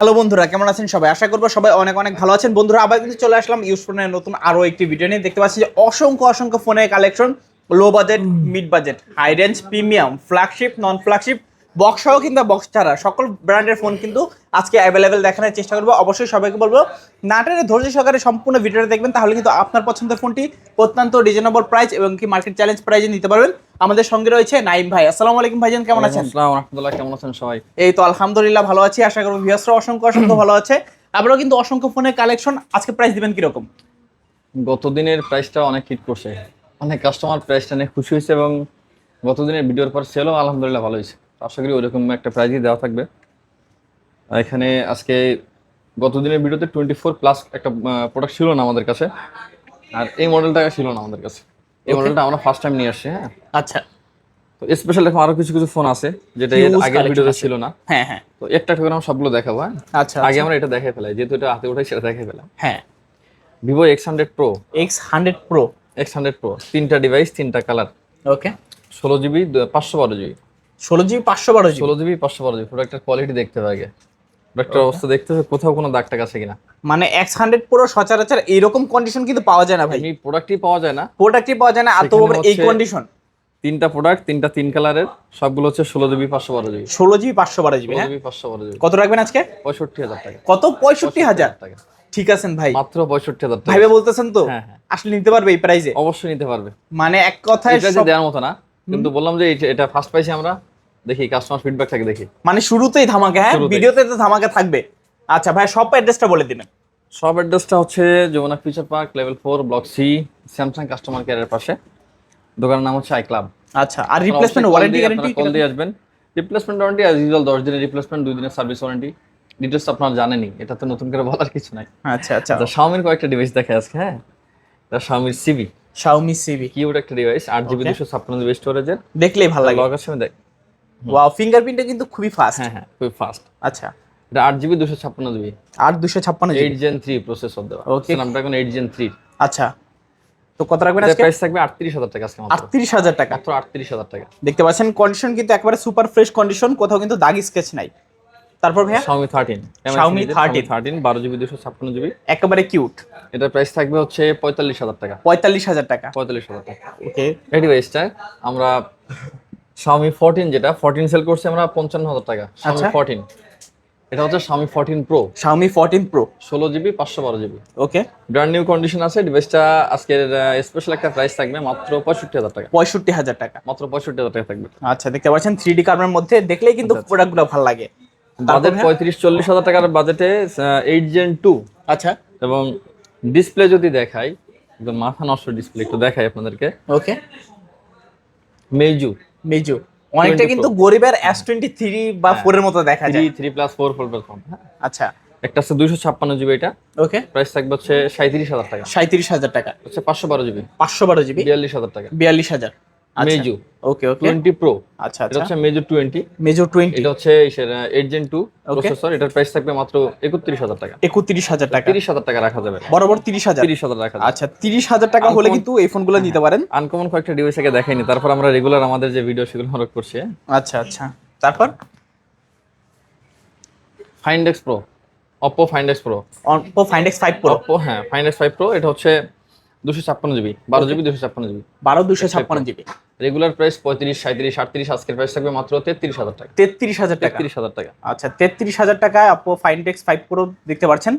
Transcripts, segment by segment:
Hello বন্ধুরা কেমন আছেন সবাই? আশা করব সবাই অনেক অনেক ভালো আছেন। বন্ধুরা আবার কিন্তু চলে আসলাম ইউজ ফোনের নতুন আরও একটি ভিডিও নিয়ে। দেখতে পাচ্ছি যে অসংখ্য অসংখ্য ফোনের collection low budget mid budget high range premium flagship non flagship box সহ কিংবা বক্স ছাড়া সকল ব্র্যান্ডের ফোন কিন্তু আজকে অ্যাভেলেবেল দেখানোর চেষ্টা করব। অবশ্যই সবাইকে বলব নাটের ধৈর্য সহকারে সম্পূর্ণ ভিডিওটা দেখবেন তাহলে কিন্তু আপনার পছন্দের ফোনটি অত্যন্ত রিজনেবল প্রাইস এবং কি মার্কেট চ্যালেঞ্জ প্রাইজে নিতে পারবেন। আমাদের সঙ্গে রয়েছে নাইম ভাই। আসসালামু আলাইকুম ভাইজান কেমন আছেন? আসসালামু রহমতুল্লাহ কেমন আছেন সবাই? এই তো আলহামদুলিল্লাহ ভালো আছি আশা করব ভিউয়ার্সরা অসংখ্য অসংখ্য ভালো আছে। আপনারাও কিন্তু অসংখ্য ফোনের কালেকশন আজকে প্রাইস দিবেন কীরকম? গত দিনের প্রাইসটা অনেক হিট করছে। অনেক কাস্টমার প্রাইসটা নিয়ে খুশি হয়েছে এবং গত দিনের ভিডিওর পর সেলও আলহামদুলিল্লাহ ভালো হয়েছে। আশা করি ওরকম একটা প্রাইজই দেওয়া থাকবে। এখানে আজকে গত দিনের ভিডিওতে টোয়েন্টি ফোর প্লাস একটা প্রোডাক্ট ছিল না আমাদের কাছে। আর এই মডেলটা ছিল না আমাদের কাছে। এই মডেলটা আমরা ফার্স্ট টাইম নিয়ে আসছি হ্যাঁ। আচ্ছা। তো স্পেশাল দেখো আরও কিছু কিছু ফোন আছে যেটা এর আগের ভিডিওতে ছিল না। হ্যাঁ হ্যাঁ। তো একটা করে আমরা সবগুলো দেখাবো হ্যাঁ। আচ্ছা আগে আমরা এটা দেখে ফেলাই যেহেতু এটা হাতে উঠাই সেটা দেখে ফেলাম। হ্যাঁ। Vivo X hundred pro X hundred pro X hundred pro তিনটা ডিভাইস তিনটা কালার ওকে ষোলো জিবি পাঁচশো বারো জিবি ষোলো জিবি পাঁচশো বারো জিবি। ষোলো জিবি পাঁচশো বারো জিবি। প্রোডাক্টের কোয়ালিটি দেখতে হবে আগে। প্রোডাক্টের অবস্থা দেখতে হবে কোথাও কোনো দাগ টাগ আছে কিনা। মানে এক্স হান্ড্রেড প্রো সচরাচর এইরকম কন্ডিশন কিন্তু পাওয়া যায় না ভাই। প্রোডাক্টই পাওয়া যায় না। প্রোডাক্টই পাওয়া যায় না সেখানে বড় এই কন্ডিশন তিনটা প্রোডাক্ট তিনটা তিন কালারের সবগুলো হচ্ছে ষোলো জিবি পাঁচশো বারো জিবি। ষোলো জিবি পাঁচশো বারো জিবি হ্যাঁ? জিবি পাঁচশো বারো জিবি। কত রাখবেন আজকে? পঁয়ষট্টি হাজার টাকা। কত? পঁয়ষট্টি হাজার? টাকা ঠিক আছেন ভাই। মাত্র পঁয়ষট্টি হাজার টাকা। ভাইবে বলতেছেন তো? হ্যাঁ হ্যাঁ। আসলে নিতে পারবে এই প্রাইসে অবশ্যই নিতে পারবে। মানে এক কথায় দেওয়ার মতো না। কিন্তু বললাম যে এটা- ফার্স্ট পাইছি আমরা দেখি কাস্টমার ফিডব্যাক থাকে দেখি। মানে শুরুতেই ধামাকা হ্যাঁ। ভিডিওতে তো ধামাকা থাকবে। আচ্ছা ভাই সব অ্যাড্রেসটা বলে দিবেন। সব অ্যাড্রেসটা হচ্ছে Jamuna future park level four block C Samsung customer কেয়ারের পাশে। দোকানের নাম হচ্ছে আই ক্লাব আচ্ছা আর রিপ্লেসমেন্ট ওয়ারেন্টি গ্যারান্টি কল দিয়ে আসবেন। রিপ্লেসমেন্ট ওয়ারেন্টি অ্যাজ ইউজুয়াল দশ দিনের রিপ্লেসমেন্ট দুই দিনের সার্ভিস ওয়ারেন্টি ডিটেলস আপনারা জানেনই এটা তো নতুন করে বলার কিছু নাই। আচ্ছা আচ্ছা। আচ্ছা শাওমির কয়েকটা ডিভাইস দেখে আজকে হ্যাঁ? শাওমির সিবি Xiaomi CV কিউট একটা ডিভাইস আট জিবি Okay. দুশো ছাপ্পান্ন জিবি স্টোরেজের দেখলেই ভালো লাগে। লগ আছে দেখ। ওয়াও ফিঙ্গারপ্রিন্টটা কিন্তু খুবই ফাস্ট হ্যাঁ হ্যাঁ খুবই ফাস্ট আচ্ছা। এটা আট জিবি দুশো ছাপ্পান্ন জিবি আর দুশো ছাপ্পান্ন eight GB gen three processor দেওয়া। Okay. Snapdragon eight gen three আচ্ছা। তো কত রাখবেন আজকে? প্রাইস থাকবে আটত্রিশ হাজার টাকা আজকে মাত্র। আটত্রিশ হাজার টাকা। মাত্র আটত্রিশ হাজার টাকা। দেখতে পাচ্ছেন কন্ডিশন কিন্তু একেবারে সুপার ফ্রেশ কন্ডিশন কোথাও কিন্তু দাগ স্কেচ নাই। তারপর ভাইয়া? Xiaomi 13 Xiaomi 13 13 বারো জিবি দুশো ছাপ্পান্ন জিবি একেবারে কিউট এটার প্রাইস থাকবে হচ্ছে পঁয়তাল্লিশ হাজার টাকা। পঁয়তাল্লিশ হাজার টাকা। পঁয়তাল্লিশ হাজার টাকা। ওকে ডিভাইসটা আমরা স্বামী 14 যেটা 14 সেল করছি আমরা পঞ্চান্ন হাজার টাকা। Xiaomi আচ্ছা। 14 এটা হচ্ছে Xiaomi 14 Pro Xiaomi 14 Pro ষোলো জিবি পাঁচশো বারো GB okay brand new condition আছে ডিভাইসটা আজকের স্পেশাল একটা প্রাইস থাকবে মাত্র পঁয়ষট্টি হাজার টাকা। পঁয়ষট্টি হাজার টাকা। মাত্র পঁয়ষট্টি হাজার টাকা থাকবে। আচ্ছা দেখতে পাচ্ছেন থ্রি ডি কার্বনের মধ্যে দেখলেই কিন্তু প্রোডাক্টগুলো ভালো লাগে। বাজেট পঁয়ত্রিশ চল্লিশ হাজার টাকার বাজেটে এইট জেন টু আচ্ছা। এবং ডিসপ্লে যদি দেখাই একদম মাথা নষ্ট ডিসপ্লে একটু দেখাই আপনাদেরকে। ওকে মেজু মেজু অনেকটা কিন্তু গরিবের এস টোয়েন্টি থ্রি বা ফোর এর মতো দেখা যায়। Three plus four four plus আচ্ছা। একটা আছে দুইশো ছাপ্পান্ন জিবি এটা। ওকে প্রাইস থাকবে হচ্ছে সাঁত্রিশ হাজার টাকা। সাঁত্রিশ হাজার টাকা। হচ্ছে পাঁচশো বারো জিবি পাঁচশো বারো জিবি বিয়াল্লিশ হাজার টাকা। বিয়াল্লিশ হাজার। মেজু ওকে ওকে টোয়েন্টি প্রো আচ্ছা এটা আচ্ছা। হচ্ছে মেজু টোয়েন্টি মেজো টোয়েন্টি এটা হচ্ছে এইট জেন টু প্রসেসর এটার প্রাইস থাকবে মাত্র একত্রিশ হাজার টাকা। একত্রিশ হাজার টাকা। তিরিশ হাজার টাকা রাখা যাবে। বরাবর তিরিশ হাজার। তিরিশ হাজার রাখা যাবে। আচ্ছা তিরিশ হাজার টাকা হলে কিন্তু এই ফোনগুলো নিতে পারেন। আনকমন কয়েকটা ডিভাইস আগে দেখাইনি। তারপর আমরা রেগুলার আমাদের যে ভিডিও সেগুলো হরক করছি? আচ্ছা আচ্ছা। তারপর? Find X pro Oppo Find X pro Oppo Find X five pro Oppo হ্যাঁ ফাইন্ডেক্স ফাইভ প্রো এটা হচ্ছে দুশো ছাপ্পান্ন জিবি বারো জিবি দুশো ছাপ্পান্ন জিবি। বারো দুশো ছাপ্পান্ন জিবি। রেগুলার প্রাইস পঁয়ত্রিশ সাঁত্রিশ আটত্রিশ আজকের প্রাইস থাকবে মাত্র তেত্রিশ হাজার টাকা। তেত্রিশ হাজার টাকা। তেত্রিশ হাজার টাকা। আচ্ছা তেত্রিশ হাজার টাকায় আপো ফাইন্ড এক্স ফাইভ প্রো দেখতে পাচ্ছেন।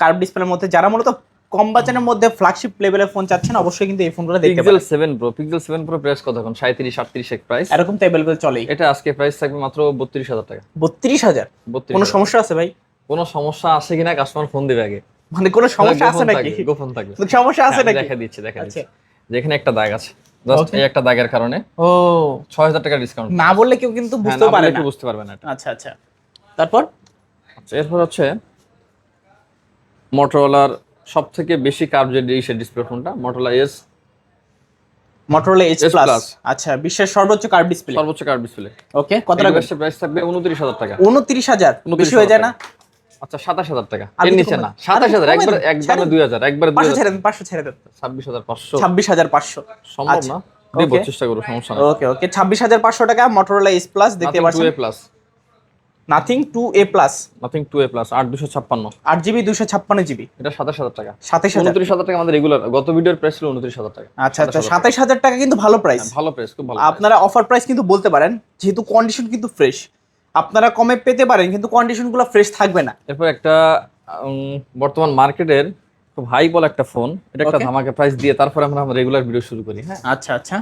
কার্ভ ডিসপ্লের মধ্যে যারা মূলত কম বাজারের মধ্যে ফ্ল্যাগশিপ লেভেলের ফোন চাচ্ছেন অবশ্যই কিন্তু এই ফোনগুলো দেখতে পিক্সেল পারেন। Seven pro Pixel seven pro price কত এখন? সাঁত্রিশ আটত্রিশ এক প্রাইস এরকম তো অ্যাভেলেবেল চলেই। এটা আজকে প্রাইস থাকবে মাত্র বত্রিশ হাজার টাকা। বত্রিশ হাজার? বত্রিশ কোনো সমস্যা আছে ভাই? কোনো সমস্যা আছে কিনা? কাস্টমার ফোন দিবে আগে। মানে কোনো সমস্যা আছে নাকি? গোপন থাকবে। সমস্যা আছে হ্যাঁ, নাকি? দেখা দিচ্ছি দেখা আচ্ছা। দিচ্ছি। যেখানে একটা দাগ আছে জাস্ট এই একটা দাগের কারণে ও। ছয় হাজার টাকা ডিসকাউন্ট না বললে কেউ কিন্তু বুঝতেও পারে না। বুঝতে পারবে না আচ্ছা আচ্ছা। তারপর? আচ্ছা এরপর হচ্ছে মোটরোলার সব থেকে বেশি কার্ভ যে ডিসের ডিসপ্লে ফোনটা Motorola S Motorola H plus আচ্ছা বিশ্বের সর্বোচ্চ কার্ভ ডিসপ্লে সর্বোচ্চ কার্ভ ডিসপ্লে ওকে কত টাকা? প্রাইস থাকবে উনত্রিশ হাজার টাকা। উনত্রিশ হাজার? বেশি হয়ে যায় না? আচ্ছা সাতাশ হাজার টাকা। এর নিচে না সাতাশ হাজার একবার একবারে দুই হাজার একবারে পাঁচশো ছেড়ে দেন পাঁচশো ছেড়ে দেন ছাব্বিশ হাজার পাঁচশো। ছাব্বিশ হাজার পাঁচশো। সম্ভব আচ্ছা, না? দেবো চেষ্টা করব সমস্যা ওকে ওকে। ছাব্বিশ হাজার পাঁচশো টাকা মোটরোলা এস প্লাস দেখতে পাচ্ছেন? Plus Nothing two A plus Nothing two A plus আট দুশো ছাপ্পান্ন। আট জিবি দুশো ছাপ্পান্ন জিবি। এটা সাতাশ হাজার টাকা। হাজার। উনত্রিশ হাজার টাকা আমাদের রেগুলার গত ভিডিওর প্রাইস ছিল উনত্রিশ হাজার টাকা। আচ্ছা আচ্ছা সাতাইশ হাজার টাকা। কিন্তু ভালো প্রাইস হ্যাঁ, ভালো প্রাইস খুব ভালো আপনারা অফার প্রাইস কিন্তু বলতে পারেন যেহেতু কন্ডিশন কিন্তু ফ্রেশ আপনারা কমে পেতে পারেন কিন্তু কন্ডিশনগুলো ফ্রেশ থাকবে না। এরপর একটা বর্তমান মার্কেটের খুব হাই বল একটা ফোন এটা একটা. ধামাকা প্রাইস দিয়ে তারপরে আমরা রেগুলার ভিডিও শুরু করি হ্যাঁ? আচ্ছা আচ্ছা।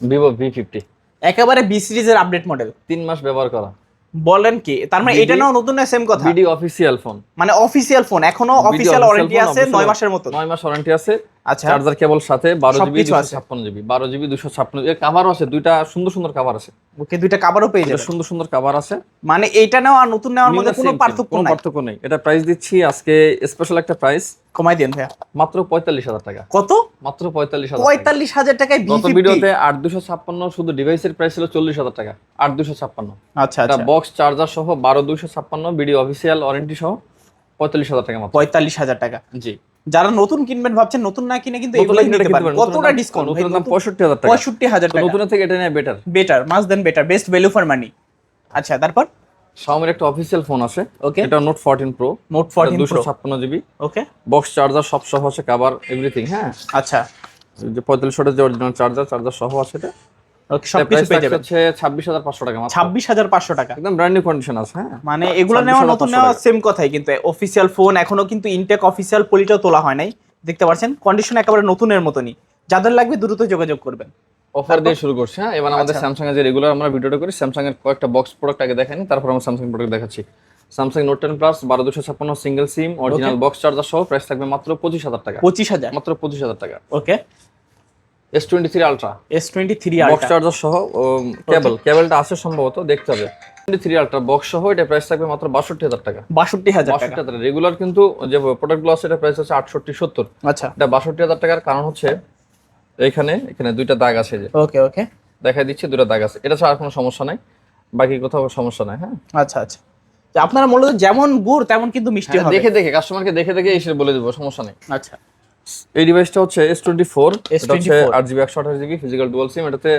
ভিভো ভি ফিফটি একেবারে বি সিরিজের আপডেট মডেল তিন মাস ব্যবহার করা। বলেন কি? তার মানে এটা নাও নতুন না সেম কথা। বিডি অফিসিয়াল ফোন মানে অফিসিয়াল ফোন এখনও অফিসিয়াল ওয়ারেন্টি আছে নয় মাসের মতো নয় মাস ওয়ারেন্টি আছে। আচ্ছা। চার্জার কেবল সাথে বারো জিবি সবকিছু দুশো আছে। ছাপ্পান্ন জিবি বারো জিবি দুশো ছাপ্পান্ন এর কাভারও আছে দুইটা সুন্দর সুন্দর কাভার আছে। ওকে দুইটা কাভারও পেয়ে যাবে সুন্দর সুন্দর কাভার আছে। মানে এইটা নেওয়া আর নতুন নেওয়ার মধ্যে কোনো পার্থক্য কোনো নাই। পার্থক্য নেই। এটা প্রাইস দিচ্ছি আজকে স্পেশাল একটা প্রাইস কমাই দেন ভাইয়া। মাত্র পঁয়তাল্লিশ হাজার টাকা। কত? মাত্র পঁয়তাল্লিশ হাজার। পঁয়তাল্লিশ হাজার টাকায় গত ভিডিওতে আট দুশো ছাপ্পান্ন শুধু ডিভাইসের প্রাইস ছিল চল্লিশ হাজার টাকা। আট দুশো ছাপ্পান্ন। আচ্ছা এটা আচ্ছা। বক্স চার্জার সহ বারো দুশো ছাপ্পান্ন বিডি অফিসিয়াল ওয়ারেন্টি সহ পঁয়তাল্লিশ হাজার টাকা মাত্র। পঁয়তাল্লিশ হাজার টাকা। জি। যারা নতুন কিনবেন ভাবছেন নতুন না কিনে কিন্তু নতুন কিনে নিতে পারেন। পারেন। কতটা ডিসকাউন্ট নতুনের দাম পঁয়ষট্টি হাজার টাকা। পঁয়ষট্টি হাজার তো টাকা। নতুনের থেকে এটা নেয় better better mass then better best value for money আচ্ছা তারপর? শাওমির একটা অফিসিয়াল ফোন আছে। ওকে এটা Note fourteen Pro Note fourteen দুশো ছাপ্পান্ন জিবি ওকে বক্স চার্জার সব সহ আছে কাবার এভরিথিং হ্যাঁ? আচ্ছা। যে পঁয়তাল্লিশ ওয়াটের যে অরিজিনাল চার্জার চার্জার সহ আছে এটা। ওকে সব কিছু পেয়ে যাবেন। হচ্ছে ছাব্বিশ হাজার পাঁচশো টাকা মাত্র। ছাব্বিশ হাজার পাঁচশো টাকা। একদম ব্র্যান্ড নিউ কন্ডিশন আছে হ্যাঁ? মানে এগুলো নেওয়া নতুন নেওয়া। সেম কথাই কিন্তু অফিসিয়াল ফোন এখনও কিন্তু ইনটেক অফিসিয়াল পলিটাও তোলা হয় নাই। দেখতে পাচ্ছেন? কন্ডিশন একেবারে নতুনের মতনই। যাদের লাগবে দ্রুত যোগাযোগ করবেন। অফার দিয়ে শুরু করছি হ্যাঁ? এবার আমাদের আচ্ছা। স্যামসাং এর যে রেগুলার আমরা ভিডিওটা করি স্যামসাং এর কয়েকটা বক্স প্রোডাক্ট আগে দেখানি তারপর আমরা স্যামসাং প্রোডাক্ট দেখাচ্ছি। স্যামসাং নোট টেন প্লাস বারো দুশো ছাপ্পান্ন single SIM original box charger সহ প্রাইস থাকবে মাত্র পঁচিশ হাজার টাকা। পঁচিশ হাজার? মাত্র পঁচিশ হাজার টাকা। Okay S twenty three Ultra S twenty three box charger সহ কেবল কেবলটা আছে সম্ভবত দেখতে হবে। টোয়েন্টি থ্রি আলট্রা বক্স সহ এটা প্রাইস থাকবে মাত্র বাষট্টি হাজার টাকা। বাষট্টি হাজার টাকা। বাষট্টি হাজার রেগুলার কিন্তু যে প্রোডাক্টগুলো আছে এটা প্রাইস হচ্ছে আটষট্টি সত্তর। আচ্ছা। এটা বাষট্টি হাজার টাকার কারণ হচ্ছে এখানে এখানে দুইটা দাগ আছে যে। ওকে ওকে। দেখাই দিচ্ছি দুটো দাগ আছে। এটা ছাড়া আর কোনো সমস্যা নাই। বাকি কোথাও সমস্যা নাই হ্যাঁ? আচ্ছা আচ্ছা। আপনারা মূলত যেমন গুড় তেমন কিন্তু মিষ্টি হ্যাঁ, হবে। দেখে দেখে কাস্টমারকে দেখে দেখে এসে বলে দেবো সমস্যা নেই। আচ্ছা। এই ডিভাইসটা হচ্ছে এস টোয়েন্টি ফোর এটা হচ্ছে S24 আট জিবি একশো আঠাশ জিবি ফিজিক্যাল ডুয়াল সিম এটাতে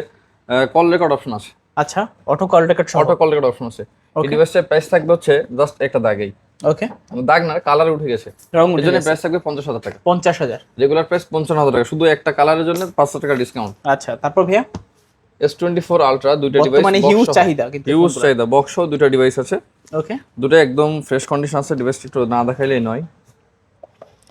কল রেকর্ড অপশন আছে। আচ্ছা auto call record auto call record option আছে। এই Okay. ডিভাইসটার প্রাইস থাকবে হচ্ছে জাস্ট একটা দাগেই। ওকে দাগ না কালার উঠে গেছে। রং উঠে গেছে। প্রাইস থাকবে পঞ্চাশ হাজার টাকা। পঞ্চাশ হাজার। রেগুলার প্রাইস পঞ্চান্ন হাজার টাকা। শুধু একটা কালারের জন্য পাঁচশো টাকা ডিসকাউন্ট আচ্ছা তারপর ভাইয়া? এস টোয়েন্টি ফোর আলট্রা দুইটা ডিভাইস বর্তমানে হিউজ চাহিদা কিন্তু হিউজ চাহিদা। বক্স সহ দুইটা ডিভাইস আছে। ওকে দুটো একদম ফ্রেশ কন্ডিশন আছে ডিভাইসটা একটু না দেখাইলেই নয়।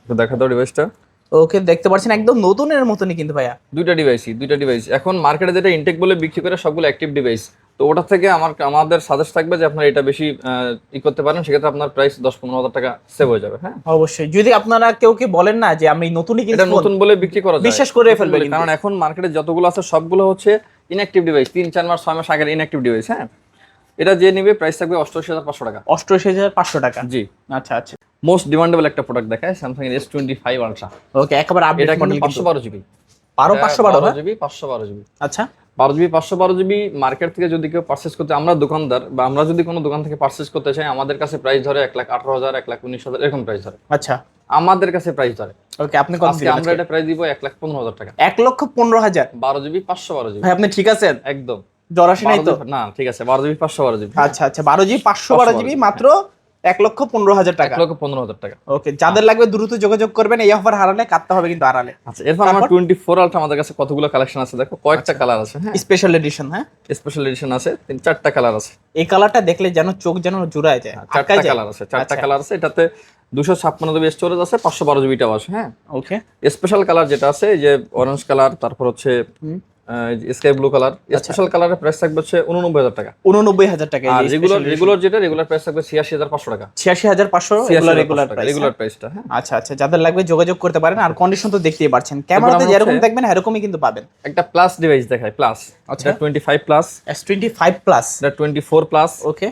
একটু দেখা দাও ডিভাইসটা ওকে দেখতে পাচ্ছেন একদম নতুনের মতনই কিন্তু ভাইয়া। দুইটা ডিভাইসই দুইটা ডিভাইস এখন মার্কেটে যেটা ইনটেক বলে বিক্রি করে সবগুলো অ্যাক্টিভ ডিভাইস তো ওটা থেকে আমার আমাদের সাজেস্ট থাকবে যে আপনার এটা বেশি ই করতে পারেন সেক্ষেত্রে আপনার প্রাইস দশ পনেরো হাজার টাকা সেভ হয়ে যাবে হ্যাঁ? অবশ্যই। যদি আপনারা কেউ কি বলেন না যে আমি নতুনই এটা কিন্তু নতুন বলে বিক্রি করা যায়। বিশ্বাস করে নতুন ফেলবে কারণ এখন মার্কেটে যতগুলো আছে সবগুলো হচ্ছে ইনঅ্যাক্টিভ ডিভাইস তিন চার মাস ছয় মাস আগের ইনঅ্যাক্টিভ ডিভাইস হ্যাঁ? এটা যে নিবে প্রাইস থাকবে অষ্টআশি হাজার পাঁচশো টাকা। অষ্টআশি হাজার পাঁচশো টাকা? জি। আচ্ছা আচ্ছা। মোস্ট ডিমান্ডেবল একটা প্রোডাক্ট দেখায় স্যামসাং এর S twenty five Ultra okay একেবারে আপডেট মডেল পাঁচশো বারো জিবি বারো পাঁচশো বারো হ্যাঁ? জিবি পাঁচশো বারো জিবি আচ্ছা। বারো জিবি পাঁচশো বারো জিবি মার্কেট থেকে যদি কেউ পারচেস করতে আমরা দোকানদার বা আমরা যদি কোনো দোকান থেকে পারচেস করতে চাই আমাদের কাছে প্রাইস ধরে এক লাখ আঠারো হাজার এক লাখ উনিশ হাজার এরকম প্রাইস ধরে। আচ্ছা। আমাদের কাছে প্রাইস ধরে। ওকে আপনি কত দিবেন আমরা এটা প্রাইস দিব এক লাখ পনেরো হাজার টাকা। এক লক্ষ পনেরো হাজার? বারো জিবি পাঁচশো বারো জিবি ভাই আপনি ঠিক আছেন? একদম। জরাশি নাই তো? না ঠিক আছে বারো জিবি পাঁচশো বারো জিবি আচ্ছা আচ্ছা বারো জিবি পাঁচশো বারো জিবি মাত্র এক লক্ষ পনেরো হাজার এক টাকা লক্ষ পনেরো হাজার টাকা। ওকে যাদের লাগবে দ্রুত যোগাযোগ করবেন এই অফার হারালে কাটতে হবে কিন্তু হারালে। আচ্ছা এরপর আমার টোয়েন্টি ফোর আলটা আমাদের কাছে কতগুলো কালেকশন আছে দেখো? কয়েকটা কালার আছে হ্যাঁ। স্পেশাল এডিশন হ্যাঁ? স্পেশাল এডিশন আছে তিন চারটা কালার আছে। এই কালারটা দেখলে যেন চোখ যেন জুড়ায় যায় চারটা কালার আছে চারটা আচ্ছা। কালার আছে এটাতে দুশো ছাপ্পান্ন জিবি স্টোরেজ আছে পাঁচশো বারো জিবিটাও আছে হ্যাঁ। ওকে স্পেশাল কালার যেটা আছে যে অরেঞ্জ কালার তারপর হচ্ছে। Sky blue colour. স্পেশাল কালারের প্রাইস থাকবে হচ্ছে উননব্বই হাজার টাকা। উননব্বই হাজার টাকা আর রেগুলার রেগুলার যেটা রেগুলার প্রাইস থাকবে ছিয়াশি হাজার পাঁচশো টাকা। ছিয়াশি হাজার পাঁচশো রেগুলার প্রাইস রেগুলার প্রাইসটা হ্যাঁ? আচ্ছা আচ্ছা যাদের লাগবে যোগাযোগ করতে পারেন আর কন্ডিশন তো দেখতেই পারছেন। ক্যামেরাতে যেরকম দেখবেন এরকমই কিন্তু পাবেন। একটা প্লাস ডিভাইস দেখায় প্লাস আচ্ছা। Twenty five plus S twenty five plus twenty four plus okay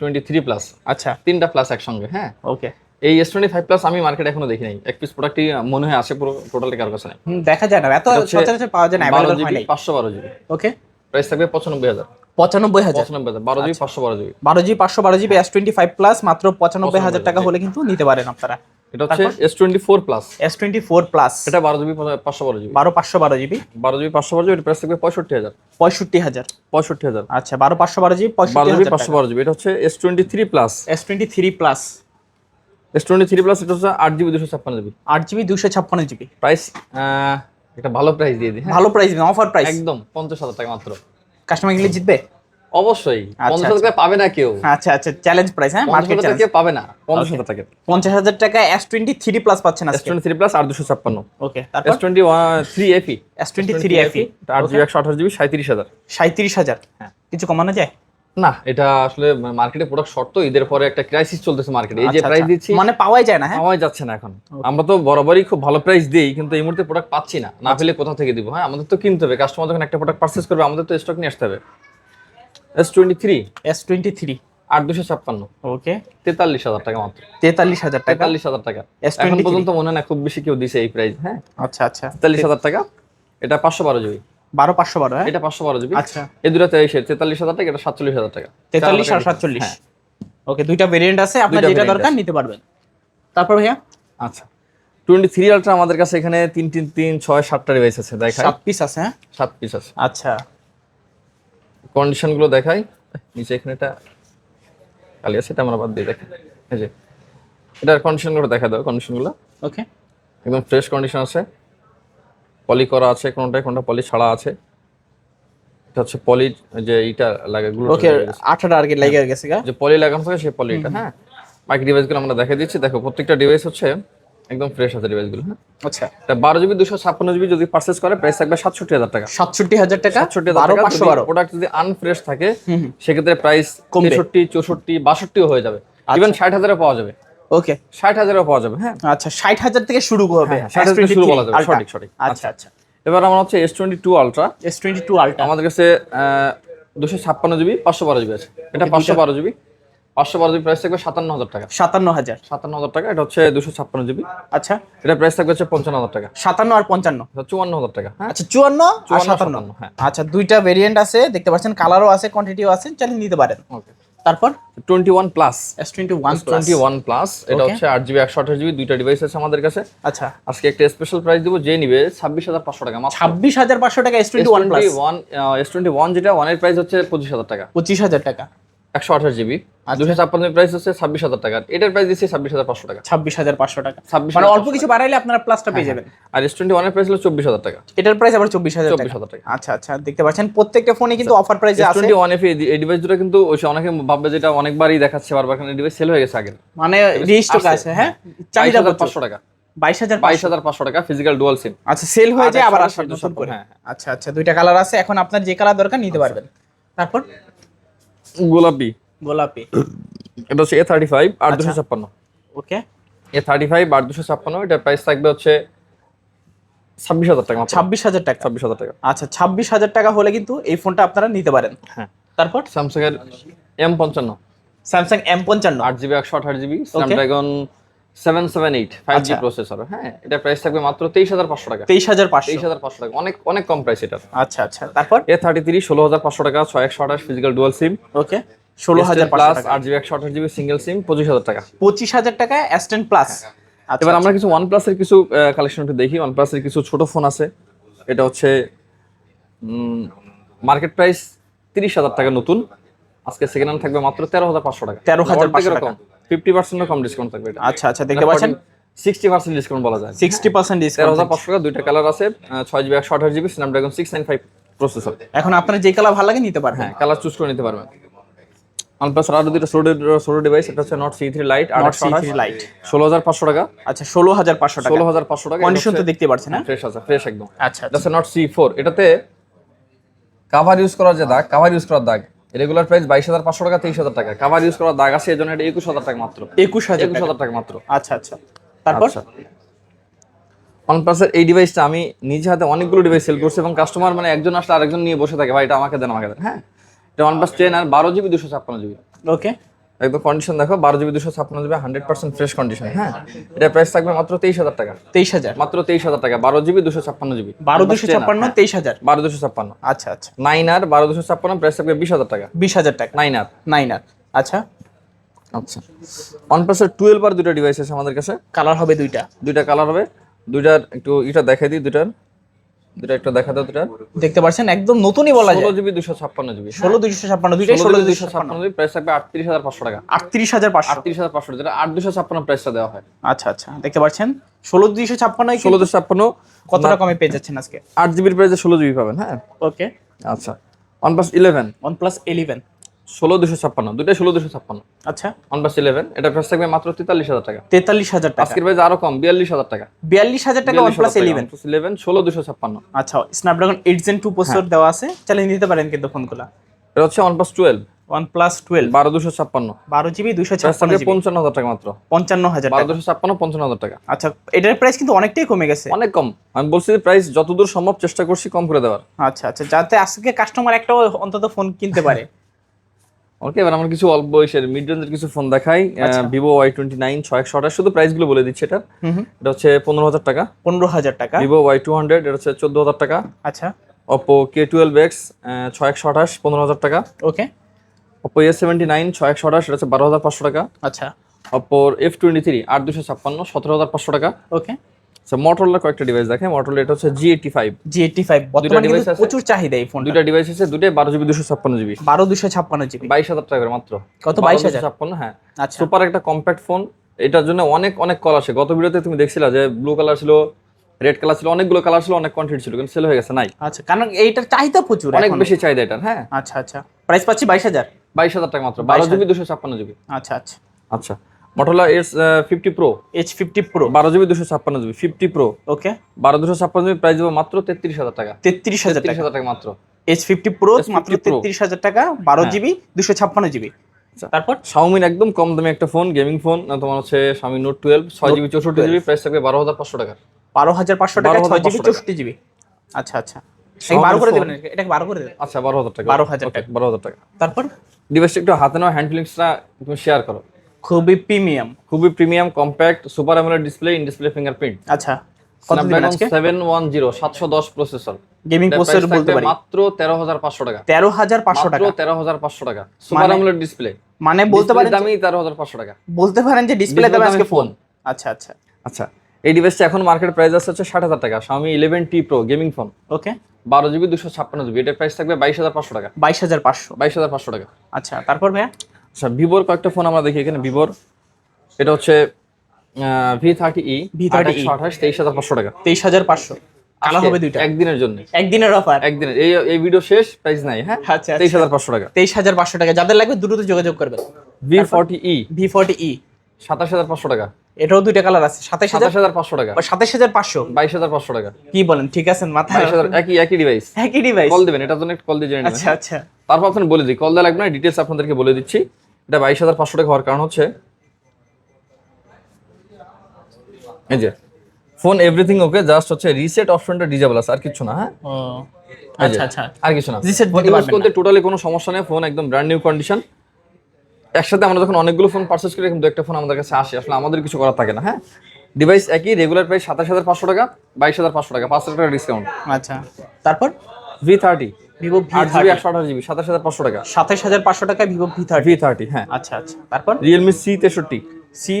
twenty three plus আচ্ছা। তিনটা প্লাস একসঙ্গে হ্যাঁ। ওকে এই এস টোয়েন্টি ফাইভ প্লাস আমি মার্কেটে এখনও দেখি নাই এক পিস প্রোডাক্টই মনে হয় আছে পুরো টোটালি কারোর কাছে নেই। দেখা যায় না। এত সচরাচর পাওয়া যায় না বারো জিবি পাঁচশো বারো জিবি ওকে প্রাইস থাকবে পঁচানব্বই হাজার। পঁচানব্বই হাজার? পঁচানব্বই হাজার। বারো জিবি পাঁচশো বারো জিবি বারো জিবি পাঁচশো বারো GB S twenty five plus মাত্র পঁচানব্বই হাজার টাকা হলে কিন্তু নিতে পারেন আপনারা। এটা হচ্ছে S twenty four plus S twenty four plus এটা বারো জিবি পাঁচশো বারো জিবি বারো পাঁচশো বারো জিবি বারো জিবি পাঁচশো বারো জিবি প্রাইস থাকবে পঁয়ষট্টি হাজার। পঁয়ষট্টি হাজার। পঁয়ষট্টি হাজার। আচ্ছা বারো পাঁচশো বারো জিবি বারো পঁয়ষট্টি জিবি পাঁচশো বারো জিবি এটা হচ্ছে S twenty three plus S twenty three plus S twenty three plus এটা হচ্ছে আট জিবি দুশো ছাপ্পান্ন জিবি আট জিবি দুশো ছাপ্পান্ন জিবি প্রাইস এটা ভালো প্রাইস দিয়ে দিই হ্যাঁ। ভালো প্রাইস অফার প্রাইস একদম পঞ্চাশ হাজার টাকা মাত্র। কাস্টমার গেলে জিতবে? অবশ্যই আচ্ছা, পঞ্চাশ হাজার পাবে না কেউ। আচ্ছা আচ্ছা চ্যালেঞ্জ প্রাইস হ্যাঁ মার্কেট চ্যালেঞ্জ কেউ পাবে না পঞ্চাশ হাজার টাকা পঞ্চাশ হাজার টাকা এস টোয়েন্টি থ্রি প্লাস পাচ্ছেন এস টোয়েন্টি থ্রি প্লাস আর দুশো ছাপ্পান্ন। Okay S twenty three FE S twenty three FE আট জিবি একশো আঠাশ জিবি সাঁত্রিশ হাজার। সাঁত্রিশ হাজার। হ্যাঁ। কিছু কমানো যায়? না। এটা আসলে মার্কেটে প্রোডাক্ট শর্ট তো ঈদের পরে একটা ক্রাইসিস চলতেছে মার্কেটে এই যে আচ্ছা, প্রাইস আচ্ছা। দিচ্ছি মানে পাওয়াই যায় না হ্যাঁ? পাওয়াই যাচ্ছে না এখন। আমরা তো বরাবরই খুব ভালো প্রাইস দিই কিন্তু এই মুহূর্তে প্রোডাক্ট পাচ্ছি না। না পেলে কোথা থেকে দিব হ্যাঁ? আমাদের তো কিনতে হবে। কাস্টমার যখন একটা প্রোডাক্ট পারচেস করবে আমাদের তো স্টক নিয়ে আসতে হবে। S twenty three S twenty three আট দুশো ছাপ্পান্ন। ওকে তেতাল্লিশ হাজার টাকা মাত্র। তেতাল্লিশ হাজার টাকা? তেতাল্লিশ হাজার টাকা। S23 এখন পর্যন্ত মনে হয় না খুব বেশি কেউ দিছে এই প্রাইস হ্যাঁ? আচ্ছা আচ্ছা। তেতাল্লিশ হাজার টাকা। এটা পাঁচশো বারো জিবি বারো পাঁচশো বারো হ্যাঁ? এটা পাঁচশো বারো জিবি। আচ্ছা। এই দুটো তেইশের তেতাল্লিশ হাজার টাকা এটা সাতচল্লিশ হাজার টাকা। তেতাল্লিশ আর সাতচল্লিশ। হ্যাঁ, ওকে দুইটা ভেরিয়েন্ট আছে আপনার যেটা দরকার নিতে পারবেন। তারপর ভাইয়া? আচ্ছা। টোয়েন্টি থ্রি আলট্রা আমাদের কাছে এখানে তিন তিন তিন ছয় সাতটা ডিভাইস আছে দেখাই। সাত পিস আছে হ্যাঁ? সাত পিস আছে। আচ্ছা। কন্ডিশনগুলো দেখাই। নিচে এখানে এটা খালি আছে এটা আমরা বাদ দিয়ে দেখি। এই যে এটার কন্ডিশনগুলো দেখা দাও কন্ডিশনগুলো ওকে। একদম ফ্রেশ কন্ডিশন আছে। পলি করা আছে কোনটা কোনটা পলি ছাড়া আছে। এটা হচ্ছে পলি যে এইটা লাগে গুলো ওকে আঠাটা আর কি লেগে গেছে গা? যে পলি লাগানো থাকে সেই পলিটা হ্যাঁ। বাকি ডিভাইসগুলো আমরা দেখা দিচ্ছি। দেখো প্রত্যেকটা ডিভাইস হচ্ছে একদম ফ্রেশ আছে ডিভাইসগুলো হ্যাঁ। আচ্ছা। এটা বারো জিবি দুশো ছাপ্পান্ন জিবি যদি পারচেস করে প্রাইস থাকবে সাতষট্টি হাজার টাকা। সাতষট্টি হাজার টাকা? সাতষট্টি পাঁচশো বারো? প্রোডাক্ট যদি আনফ্রেশ থাকে। সেক্ষেত্রে প্রাইস কমবে। তেষট্টি চৌষট্টি বাষট্টিও হয়ে যাবে। ইভেন ষাট হাজারে পাওয়া যাবে। ওকে ষাট হাজারেও পাওয়া যাবে হ্যাঁ? আচ্ছা ষাট হাজার থেকে শুরু হবে। হ্যাঁ, 60,000 থেকে শুরু বলা যাবে, সঠিক, সঠিক। আচ্ছা আচ্ছা। এবার আমার হচ্ছে S twenty two Ultra S twenty two Ultra আমাদের কাছে দুশো ছাপ্পান্ন জিবি পাঁচশো বারো জিবি আছে। এটা পাঁচশো বারো জিবি। পাঁচশো বারো জিবি প্রাইস থাকবে সাতান্ন হাজার টাকা। সাতান্ন হাজার। সাতান্ন হাজার টাকা এটা হচ্ছে দুশো ছাপ্পান্ন জিবি। আচ্ছা। এটা প্রাইস থাকবে হচ্ছে পঞ্চান্ন হাজার টাকা। সাতান্ন আর পঞ্চান্ন। চুয়ান্ন হাজার টাকা হ্যাঁ? আচ্ছা চুয়ান্ন সাতান্ন। হ্যাঁ। আচ্ছা দুইটা ভেরিয়েন্ট আছে দেখতে পাচ্ছেন কালারও আছে কোয়ান্টিটিও আছে চালিয়ে নিতে পারেন। ওকে তারপর? Twenty one plus S twenty one twenty one plus এটা. হচ্ছে আট জিবি একশো আঠাশ জিবি দুইটা ডিভাইস আছে আমাদের কাছে। আচ্ছা। আজকে একটা স্পেশাল প্রাইস দেব যে নিবে ছাব্বিশ হাজার পাঁচশো টাকা মাত্র। ছাব্বিশ হাজার পাঁচশো টাকা S twenty one plus one S twenty one যেটা ওয়ানের প্রাইস হচ্ছে পঁচিশ হাজার টাকা। পঁচিশ হাজার টাকা। একশো আঠাশ জিবি আচ্ছা। দুশো ছাপ্পান্ন প্রাইস হচ্ছে ছাব্বিশ হাজার টাকা। এটার প্রাইস দিচ্ছি ছাব্বিশ হাজার পাঁচশো টাকা। ছাব্বিশ হাজার পাঁচশো টাকা। 26,500 মানে অল্প কিছু বাড়াইলে আপনারা প্লাসটা পেয়ে যাবেন। আর এস টোয়েন্টি ওয়ানের প্রাইস হলো চব্বিশ হাজার টাকা। এটার প্রাইস আবার চব্বিশ হাজার টাকা। 24,000 টাকা। আচ্ছা আচ্ছা দেখতে পাচ্ছেন প্রত্যেকটা ফোনে কিন্তু অফার প্রাইসে আছে। টোয়েন্টি ওয়ান এফ এই ডিভাইস দুটো কিন্তু ওই অনেকে ভাববে যেটা অনেকবারই দেখাচ্ছে বারবার কারণ ডিভাইস সেল হয়ে গেছে আগে মানে রিস্টক আছে, আছে হ্যাঁ? চাহিদা পাঁচশো টাকা। বাইশ হাজার বাইশ হাজার পাঁচশো টাকা ফিজিক্যাল ডুয়াল সিম আচ্ছা সেল হয়ে যায় আবার আর আসে একশো নতুন করে। হ্যাঁ, হ্যাঁ। আচ্ছা আচ্ছা দুইটা কালার আছে এখন আপনার যে কালার দরকার নিতে পারবেন। তারপর? গোলাপি। গোলাপি। এটা হচ্ছে এ থার্টি ফাইভ আর আচ্ছা। দুশো ছাপ্পান্ন। ওকে। এ থার্টি ফাইভ আট দুশো ছাপ্পান্ন এটার প্রাইস থাকবে হচ্ছে ছাব্বিশ হাজার টাকা ছাব্বিশ হাজার টাকা। ছাব্বিশ হাজার টাকা। আচ্ছা ছাব্বিশ হাজার টাকা হলে কিন্তু এই ফোনটা আপনারা নিতে পারেন। হ্যাঁ। তারপর? স্যামসাং এর এম পঞ্চান্ন। স্যামসাং এম পঞ্চান্ন। আট জিবি একশো আঠাশ GB Snapdragon seven seven eight five G আচ্ছা। প্রসেসর হ্যাঁ এটা প্রাইস থাকবে মাত্র তেইশ হাজার পাঁচশো টাকা। তেইশ হাজার পাঁচশো। তেইশ হাজার পাঁচশো টাকা অনেক অনেক কম প্রাইস আচ্ছা আচ্ছা তারপর? এ থার্টি থ্রি ষোলো হাজার পাঁচশো টাকা ছয় একশো আঠাশ ফিজিক্যাল ডুয়াল সিম ওকে ষোলো হাজার প্লাস আট জিবি একশো আঠাশ জিবি সিঙ্গেল সিম পঁচিশ হাজার টাকা। পঁচিশ হাজার টাকা অ্যাস্টেন্ট প্লাস আচ্ছা এবার আমরা কিছু ওয়ান প্লাসের কিছু কালেকশন একটু দেখি। ওয়ান প্লাসের কিছু ছোট ফোন আছে। এটা হচ্ছে মার্কেট প্রাইস তিরিশ হাজার টাকা নতুন। আজকে সেকেন্ড হ্যান্ড থাকবে মাত্র তেরো হাজার পাঁচশো টাকা। 13,500 টাকা। ফিফটি পার্সেন্ট কম ডিসকাউন্ট থাকবে এটা। আচ্ছা আচ্ছা দেখতে পাচ্ছেন? সিক্সটি পার্সেন্ট ডিসকাউন্ট বলা যায়। সিক্সটি পার্সেন্ট ডিসকাউন্ট হাজার পাঁচশো টাকা দুইটা কালার আছে ছয় জিবি একশো আঠাশ GB Snapdragon six nine five processor এখন আপনার যে কালার ভালো লাগে নিতে পারবেন। হ্যাঁ কালার চুজ করে নিতে পারবেন। OnePlus আর দুইটা ছোট ছোট ডিভাইস এটা হচ্ছে নট সি থ্রি লাইট আর Note C3 Lite। ষোলো হাজার পাঁচশো টাকা। আচ্ছা ষোলো হাজার পাঁচশো টাকা। ষোলো হাজার পাঁচশো টাকা কন্ডিশন তো দেখতে পাচ্ছেন না ফ্রেশ আছে ফ্রেশ একদম। আচ্ছা এটা হচ্ছে নট সি ফোর এটাতে কাভার ইউজ করার যে দাগ কাভার ইউজ করার দাগ রেগুলার প্রাইস বাইশ হাজার পাঁচশো টাকা তেইশ হাজার টাকা। কাভার ইউজ করা দাগ আছে এই জন্য এটা একুশ হাজার টাকা মাত্র। একুশ হাজার একুশ হাজার টাকা মাত্র। আচ্ছা আচ্ছা। তারপর? আচ্ছা। ওয়ানপ্লাসের এই ডিভাইসটা আমি নিজ হাতে অনেকগুলো ডিভাইস সেল করছি এবং কাস্টমার মানে একজন আসলে আরেকজন নিয়ে বসে থাকে ভাই এটা আমাকে দেন আমাকে দেন। হ্যাঁ? এটা ওয়ানপ্লাস টেন আর বারো জিবি দুশো ছাপ্পান্ন জিবি ওকে একদম কন্ডিশন দেখো বারো জিবি দুশো ছাপ্পান্ন GB hundred percent fresh condition হ্যাঁ? এটা প্রাইস থাকবে মাত্র তেইশ হাজার টাকা। তেইশ হাজার। মাত্র তেইশ হাজার টাকা বারো জিবি দুশো ছাপ্পান্ন জিবি বারো দুশো ছাপ্পান্ন তেইশ হাজার। বারো দুশো ছাপ্পান্ন। আচ্ছা আচ্ছা। নাইন আর বারো দুশো ছাপ্পান্ন প্রাইস থাকবে বিশ হাজার টাকা। বিশ হাজার টাকা। নাইন আর নাইন আর আচ্ছা। আচ্ছা ওয়ানপ্লাসের টুয়েলভ আর দুটা ডিভাইস আছে আমাদের কাছে। কালার হবে দুইটা। দুইটা কালার হবে। দুইটার একটু এটা দেখাই দিই দুইটার। দুইটা একটু দেখা দাও দুইটার দেখতে পাচ্ছেন একদম নতুনই বলা যায়। ষোলো জিবি দুশো ছাপ্পান্ন জিবি। ষোলো দুইশো ছাপ্পান্ন দুইটাই ষোলো ষোলো দুইশো দুশো ছাপ্পান্ন জিবি প্রাইস থাকবে আটত্রিশ হাজার পাঁচশো টাকা। আটত্রিশ হাজার পাঁচশো। আটত্রিশ হাজার পাঁচশো যেটা আট দুশো ছাপ্পান্ন প্রাইসটা দেওয়া হয়। আচ্ছা আচ্ছা দেখতে পাচ্ছেন ষোলো দুইশো ছাপ্পান্ন ষোলো দুশো ছাপ্পান্ন। কতটা কমে পেয়ে যাচ্ছেন আজকে? আট জিবির প্রাইসে ষোলো জিবি পাবেন হ্যাঁ? ওকে আচ্ছা। ইলেভেন ওয়ান প্লাস ইলেভেন ষোলো দুশো ছাপ্পান্ন দুইটাই ষোলো দুশো ছাপ্পান্ন। আচ্ছা। ওয়ানপ্লাস ইলেভেন এটা প্রাইস থাকবে মাত্র তেতাল্লিশ হাজার টাকা। তেতাল্লিশ হাজার টাকা। আজকের প্রাইস আরও কম বিয়াল্লিশ হাজার টাকা। বিয়াল্লিশ হাজার টাকা ওয়ান প্লাস ইলেভেন ইলেভেন ষোলো দুশো ছাপ্পান্ন। আচ্ছা Snapdragon eight Gen two processor দেওয়া আছে। চালিয়ে নিতে পারেন কিন্তু ফোনগুলো। এটা হচ্ছে ওয়ানপ্লাস টুয়েলভ প্লাস টুয়েলভ বারো দুশো ছাপ্পান্ন। বারো জিবি দুইশো ছাপ্পান্ন পঞ্চান্ন হাজার টাকা মাত্র। পঞ্চান্ন হাজার বারো দুশো ছাপ্পান্ন পঞ্চান্ন হাজার টাকা। আচ্ছা এটার প্রাইস কিন্তু অনেকটাই কমে গেছে। অনেক কম। আমি বলছি যে প্রাইস যতদূর সম্ভব চেষ্টা করছি কম করে দেওয়ার। আচ্ছা আচ্ছা যাতে আজকে কাস্টমার একটাও অন্তত ফোন কিনতে পারে। ওকে এবার আমরা কিছু অল্প বয়সের মিড রেঞ্জের কিছু ফোন দেখাই। ভিভো ওয়াই টোয়েন্টি নাইন ছয় একশো আঠাশ শুধু প্রাইসগুলো বলে দিচ্ছি এটা এটা হচ্ছে পনেরো হাজার টাকা। পনেরো হাজার টাকা। ভিভো ওয়াই টু হান্ড্রেড এটা হচ্ছে চোদ্দ হাজার টাকা। আচ্ছা। ওপো কে টুয়েলভ এক্স ছয় একশো আঠাশ পনেরো হাজার টাকা। Okay Oppo A seventy nine ছয় একশো আঠাশ এটা হচ্ছে বারো হাজার পাঁচশো টাকা। আচ্ছা। ওপোর এফ টোয়েন্টি থ্রি আট দুশো ছাপ্পান্ন সতেরো হাজার পাঁচশো টাকা। ওকে আচ্ছা মোটরলার কয়েকটা ডিভাইস দেখে মোটরলা এটা হচ্ছে G eighty five G eighty five বর্তমানে কিন্তু? প্রচুর চাহিদা এই ফোন দুইটা ডিভাইস আছে দুইটাই বারো জিবি দুশো ছাপ্পান্ন জিবি। বারো দুশো ছাপ্পান্ন জিবি। বাইশ হাজার টাকা মাত্র। কত? 22,000? ছাপ্পান্ন হ্যাঁ। আচ্ছা। সুপার একটা কম্প্যাক্ট ফোন এটার জন্য অনেক অনেক কল আসে। গত ভিডিওতে তুমি দেখছিলা যে ব্লু কালার ছিল রেড কালার ছিল অনেকগুলো কালার ছিল অনেক কোয়ান্টিটি ছিল কিন্তু সেল হয়ে গেছে নাই। আচ্ছা কারণ এইটার চাহিদা প্রচুর অনেক বেশি চাহিদা এটার হ্যাঁ। আচ্ছা আচ্ছা। প্রাইস পাচ্ছি বাইশ হাজার। বাইশ হাজার টাকা মাত্র। বারো 22,000 জিবি দুশো ছাপ্পান্ন জিবি। আচ্ছা আচ্ছা। আচ্ছা। Motorola S fifty Pro H fifty Pro বারো জিবি দুশো ছাপ্পান্ন জিবি ফিফটি প্রো ওকে বারো দুশো ছাপ্পান্ন জিবি প্রাইস দেবো মাত্র তেত্রিশ হাজার টাকা। তেত্রিশ হাজার তিরিশ টাকা হাজার টাকা মাত্র। এইচ ফিফটি প্রো মাত্র তেত্রিশ হাজার টাকা বারো হ্যাঁ। জিবি দুশো ছাপ্পান্ন জিবি আচ্ছা। তারপর শাওমির একদম কম দামি একটা ফোন গেমিং ফোন তোমার হচ্ছে শাওমি নোট টুয়েলভ ছয় জিবি চৌষট্টি জিবি প্রাইস থাকবে বারো হাজার পাঁচশো টাকা বারো হাজার পাঁচশো টাকা 12,500 ছয় জিবি চৌষট্টি জিবি আচ্ছা আচ্ছা। বারো করে দেবেন এটাকে বারো করে দেবেন? আচ্ছা বারো হাজার টাকা। 12,000 Okay, বারো হাজার টাকা। তারপর? ডিভাইসটা একটু হাতে নেওয়া হ্যান্ড ফিলিংসটা তুমি শেয়ার করো। খুবই প্রিমিয়াম খুবই premium compact super AMOLED display in display fingerprint আচ্ছা কত দিবেন আজকে? সেভেন ওয়ান জিরো সাতশো দশ প্রসেসর গেমিং প্রসেসর বলতে পারি। মাত্র তেরো হাজার পাঁচশো টাকা। মাত্র টাকা। সুপার মানে- অ্যামোলেড ডিসপ্লে মানে বলতে পারেন টাকা। বলতে পারেন যে ডিসপ্লে দামে আজকে ফোন আচ্ছা আচ্ছা। আচ্ছা এই ডিভাইসটা এখন মার্কেট প্রাইস আছে হচ্ছে ষাট হাজার টাকা। Xiaomi গেমিং ফোন ওকে বারো জিবি দুশো ছাপ্পান্ন জিবি এটার প্রাইস থাকবে বাইশ হাজার পাঁচশো টাকা। বাইশ হাজার পাঁচশো। বাইশ হাজার পাঁচশো টাকা। আচ্ছা তারপর ভাইয়া? আচ্ছা ভিভোর কয়েকটা ফোন আমরা দেখি এখানে ভিভোর এটা হচ্ছে ভি থার্টি ই V30e আঠাশ তেইশ হাজার পাঁচশো টাকা। তেইশ হাজার পাঁচশো। কালার হবে দুইটা। একদিনের জন্য। একদিনের অফার একদিনের। এই এই ভিডিও শেষ প্রাইস নাই হ্যাঁ? আচ্ছা তেইশ হাজার পাঁচশো টাকা। তেইশ হাজার পাঁচশো টাকা। যাদের লাগবে দ্রুত যোগাযোগ করবেন। V forty E V forty E সাতাশ হাজার পাঁচশো টাকা। এটাও দুইটা কালার আছে সাতাশ হাজার? পাঁচশো টাকা। সাতাইশ হাজার পাঁচশো? বাইশ হাজার পাঁচশো টাকা। কি বলেন ঠিক আছে হাজার একই একই ডিভাইস একই ডিভাইস কল দেবেন এটার জন্য কল দিয়ে জেনে আচ্ছা আচ্ছা। তারপর আপনার বলে দিই কল দেওয়া লাগবে না ডিটেলস আপনাদেরকে বলে দিচ্ছি। এটা বাইশ হাজার পাঁচশো টাকা হওয়ার কারণ হচ্ছে এই যে ফোন এভরিথিং ওকে জাস্ট হচ্ছে রিসেট অপশনটা ডিজেবল আছে আর কিছু না হ্যাঁ? আচ্ছা আচ্ছা। আর কিছু না। পারবেন করতে টোটালি কোনো সমস্যা নেই ফোন একদম ব্র্যান্ড নিউ কন্ডিশন একসাথে আমরা যখন অনেকগুলো ফোন পারচেস করি কিন্তু একটা ফোন আমাদের কাছে আসে। আসলে আমাদের কিছু করার থাকে না হ্যাঁ? ডিভাইস একই রেগুলার প্রাইস সাতাশ হাজার পাঁচশো টাকা বাইশ হাজার পাঁচশো টাকা পাঁচ হাজার টাকা ডিসকাউন্ট আচ্ছা তারপর? V thirty Vivo V thirty একশো আঠাশ জিবি সাতাশ হাজার পাঁচশো টাকা। সাতাশ হাজার পাঁচশো টাকা Vivo V thirty V thirty হ্যাঁ। আচ্ছা আচ্ছা। তারপর? রিয়েলমি সি তেষট্টি। সি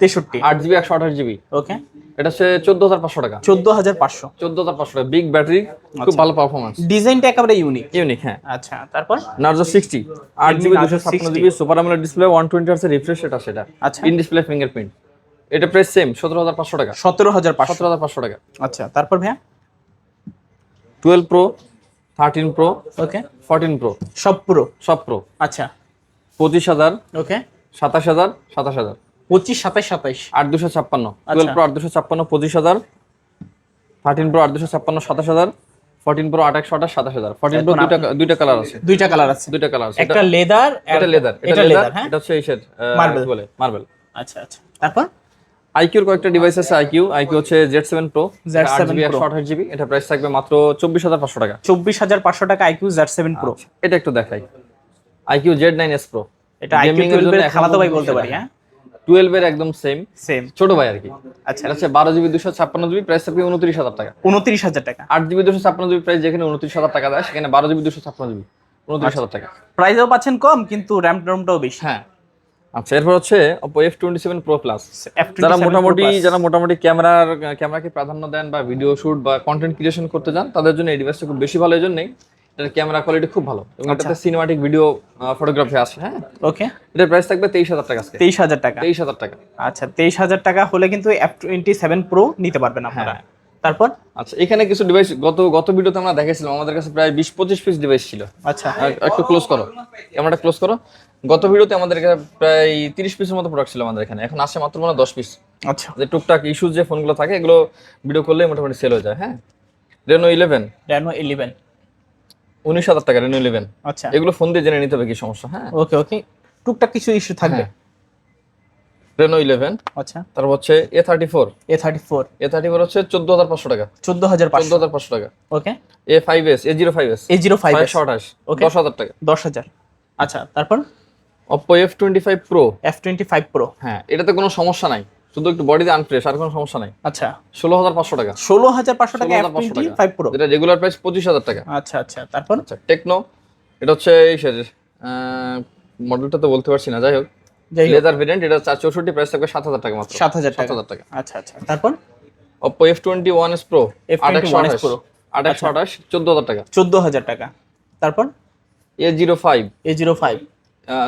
তেষট্টি। আট জিবি একশো আঠাশ জিবি। ওকে। এটা হচ্ছে চোদ্দ হাজার পাঁচশো টাকা। চোদ্দ হাজার পাঁচশো। চোদ্দ হাজার পাঁচশো টাকা। বিগ ব্যাটারি খুব ভালো পারফরমেন্স ডিজাইনটা একেবারে ইউনিক ইউনিক হ্যাঁ। আচ্ছা তারপর? নার্জো সিক্সটি আট জিবি দুশো ছাপ্পান্ন GB super AMOLED display one twenty হার্সের refresh এটা। সেটা আচ্ছা। ইন ডিসপ্লে ফিঙ্গারপ্রিন্ট এটা প্রাইস সেম সতেরো হাজার পাঁচশো টাকা। সতেরো হাজার সতেরো হাজার পাঁচশো টাকা। আচ্ছা তারপর ভাইয়া? Twelve Pro thirteen Pro okay. Fourteen Pro সব পুরো সব প্রো আচ্ছা। পঁচিশ হাজার ওকে। সাতাশ হাজার সাতাশ হাজার। পঁচিশ সাতাইশ সাতাইশ। আট দুশো ছাপ্পান্ন। আচ্ছা। টুয়েলভ প্রো আট দুশো ছাপ্পান্ন পঁচিশ হাজার। থার্টিন প্রো আট দুশো ছাপ্পান্ন সাতাশ হাজার। ফোরটিন প্রো আট একশো আঠাশ সাতাশ হাজার। ফোরটিন প্রো দুইটা দুইটা কালার আছে। দুইটা কালার আছে। দুইটা কালার আছে। একটা লেদার এটা লেদার এটা লেদার হ্যাঁ? এটা হচ্ছে এইসের Marble। বলে? মার্বেল আচ্ছা আচ্ছা। তারপর? আইকিউর কয়েকটা ডিভাইস আছে আইকিউ আইকিউ হচ্ছে জেড সেভেন প্রো Z7 আট জিবি Pro। একশো আঠাশ জিবি এটা প্রাইস থাকবে মাত্র চব্বিশ হাজার পাঁচশো টাকা। চব্বিশ হাজার পাঁচশো টাকা আইকিউ জেড সেভেন প্রো এটা একটু দেখাই। IQOO Z nine S Pro এটা আইকিউ টুয়েলভ খালাতো ভাই বলতে পারি হ্যাঁ? টুয়েলভ এর একদম সেম সেম ছোট ভাই আর কি। আচ্ছা। হচ্ছে বারো জিবি দুশো ছাপ্পান্ন জিবি প্রাইস থাকবে উনত্রিশ হাজার টাকা। উনত্রিশ হাজার টাকা। আট জিবি দুশো ছাপ্পান্ন জিবি প্রাইস যেখানে উনত্রিশ হাজার টাকা দেয় সেখানে বারো জিবি দুশো ছাপ্পান্ন জিবি। উনত্রিশ হাজার টাকা। প্রাইসও পাচ্ছেন কম কিন্তু র্যাম ট্যামটাও বেশি। হ্যাঁ। আচ্ছা এরপর হচ্ছে Oppo F27 Pro Plus F27 যারা মোটামুটি যারা মোটামুটি ক্যামেরার ক্যামেরাকে প্রাধান্য দেন বা ভিডিও শুট বা কন্টেন্ট ক্রিয়েশন করতে যান তাদের জন্য এই ডিভাইসটা খুব বেশি ভালো এই জন্যই। এটার ক্যামেরা কোয়ালিটি খুব ভালো এবং। এটাতে সিনেমাটিক ভিডিও ফটোগ্রাফি আছে হ্যাঁ? ওকে এটার প্রাইস থাকবে তেইশ হাজার টাকা তেইশ হাজার টাকা। তেইশ হাজার টাকা। আচ্ছা তেইশ হাজার টাকা হলে কিন্তু এফ টোয়েন্টি সেভেন প্রো নিতে পারবেন আপনারা। হ্যাঁ। তারপর? আচ্ছা এখানে কিছু ডিভাইস গত গত ভিডিওতে আমরা দেখেছিলাম আমাদের কাছে প্রায় বিশ পঁচিশ পিস ডিভাইস ছিল। আচ্ছা। একটু ক্লোজ করো। ক্যামেরাটা ক্লোজ করো। গত ভিডিওতে আমাদের কাছে প্রায় তিরিশ পিসের মতো প্রোডাক্ট ছিল আমাদের এখানে। এখন আসে মাত্র মানে দশ পিস আচ্ছা। যে টুকটাক ইস্যুজ যে ফোনগুলো থাকে এগুলো ভিডিও করলে মোটামুটি সেল হয়ে যায় হ্যাঁ? রেনো ইলেভেন রেনো ইলেভেন উনিশ হাজার টাকা রেনো ইলেভেন আচ্ছা। এগুলো ফোন দিয়ে জেনে নিতে হবে কি সমস্যা হ্যাঁ? ওকে ওকে টুকটাক কিছু ইস্যু থাকবে। রেনো ইলেভেন আচ্ছা। তারপর হচ্ছে A thirty four A thirty four A thirty four হচ্ছে চোদ্দ হাজার পাঁচশো টাকা। চোদ্দ হাজার চোদ্দ হাজার পাঁচশো টাকা। Okay A five S A zero five S A zero five ছয়শো আঠাশ. দশ হাজার টাকা। দশ হাজার। আচ্ছা তারপর? Oppo F twenty five Pro F twenty five Pro হ্যাঁ এটাতে কোনো সমস্যা নাই। শুধু একটু বডিতে আনফ্রেশ আর কোনো সমস্যা নাই। আচ্ছা। ষোলো হাজার পাঁচশো টাকা। ষোলো হাজার পাঁচশো টাকা এফ 16,500 ফাইভ প্রো যেটা রেগুলার প্রাইস পঁচিশ হাজার টাকা। আচ্ছা আচ্ছা। তারপর? আচ্ছা টেকনো এটা হচ্ছে এই মডেলটা তো বলতে পারছি না যাই হোক। লেদার ভেরিয়েন্ট এটা চার চৌষট্টি প্রাইস থাকবে সাত হাজার টাকা মাত্র। সাত হাজার সাত টাকা হাজার টাকা। আচ্ছা আচ্ছা। তারপর? Oppo F twenty one S Pro F21s Pro। আট একশো আঠাশ চোদ্দ হাজার টাকা। চোদ্দ হাজার টাকা। তারপর? A zero five A zero five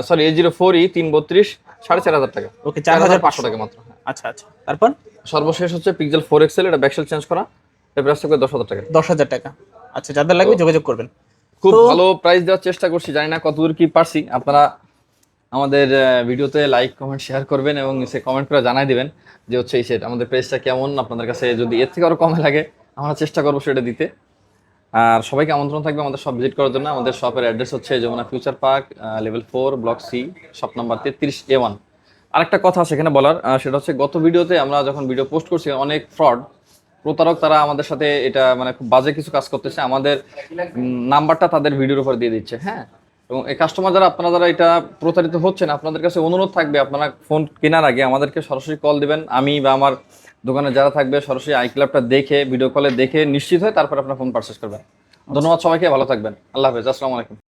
sorry A zero four E তিন বত্রিশ সাড়ে চার হাজার টাকা। ওকে চার হাজার পাঁচশো টাকা মাত্র হ্যাঁ। আচ্ছা আচ্ছা। তারপর? সর্বশেষ হচ্ছে পিক্সেল ফোর এক্সেল এটা ব্যাকসেল চেঞ্জ করা। এটা প্রাইস থাকবে দশ হাজার টাকা। দশ হাজার টাকা। আচ্ছা যাদের লাগবে যোগাযোগ করবেন। খুব ভালো প্রাইস দেওয়ার চেষ্টা করছি জানি না কতদূর কি পারছি। আপনারা আমাদের ভিডিওতে লাইক কমেন্ট শেয়ার করবেন এবং সে কমেন্ট করে জানাই দিবেন যে হচ্ছে এই সেট আমাদের প্রাইসটা কেমন। আপনাদের কাছে যদি এর থেকে আরও কমে লাগে আমরা চেষ্টা করব সেটা দিতে। আর সবাইকে আমন্ত্রণ থাকবে আমাদের শপ ভিজিট করার জন্য। আমাদের শপের অ্যাড্রেস হচ্ছে Jamuna Future Park level four block C shop number তেত্রিশ এ ওয়ান আরেকটা কথা সেখানে বলার সেটা হচ্ছে গত ভিডিওতে আমরা যখন ভিডিও পোস্ট করছি, অনেক ফ্রড প্রতারক তারা আমাদের সাথে এটা মানে খুব বাজে কিছু কাজ করতেছে, আমাদের নাম্বারটা তাদের ভিডিওর উপর দিয়ে দিচ্ছে হ্যাঁ? এবং এই কাস্টমার যারা, আপনারা যারা এটা প্রতারিত হচ্ছেন, আপনাদের কাছে অনুরোধ থাকবে, আপনারা ফোন কেনার আগে আমাদেরকে সরাসরি কল দিবেন, আমি বা আমার দোকানে যারা থাকবে সরাসরি আই ক্লাবটা দেখে ভিডিও কলে দেখে নিশ্চিত হয়ে তারপর আপনার ফোন পারচেস করবেন। ধন্যবাদ সবাইকে, ভালো থাকবেন। আল্লাহ হাফেজ, আসসালামু আলাইকুম।